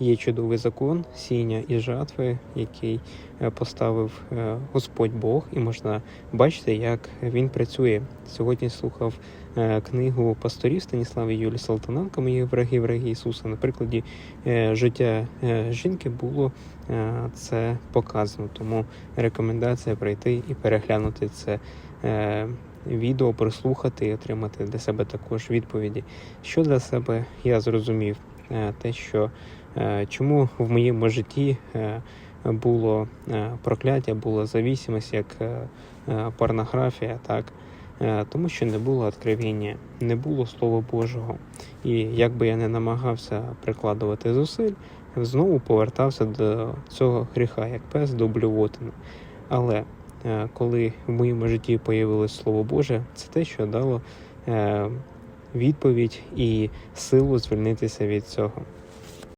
є чудовий закон сіння і жатви, який е, поставив е, Господь Бог, і можна бачити, як він працює. Сьогодні слухав е, книгу пасторів Станіслава Юлії Салтаненко «Мої враги, враги Ісуса. На прикладі життя жінки було це показано. Тому рекомендація прийти і переглянути це відео, прослухати і отримати для себе також відповіді. Що для себе я зрозумів, те, що е, чому в моєму житті е, було е, прокляття, була завісимость, як е, е, порнографія, так. Е, Тому що не було откровення, не було Слова Божого. І як би я не намагався прикладувати зусиль, знову повертався до цього гріха, як пес до блювотини. Але е, коли в моєму житті появилось Слово Боже, це те, що дало е, відповідь і силу звільнитися від цього.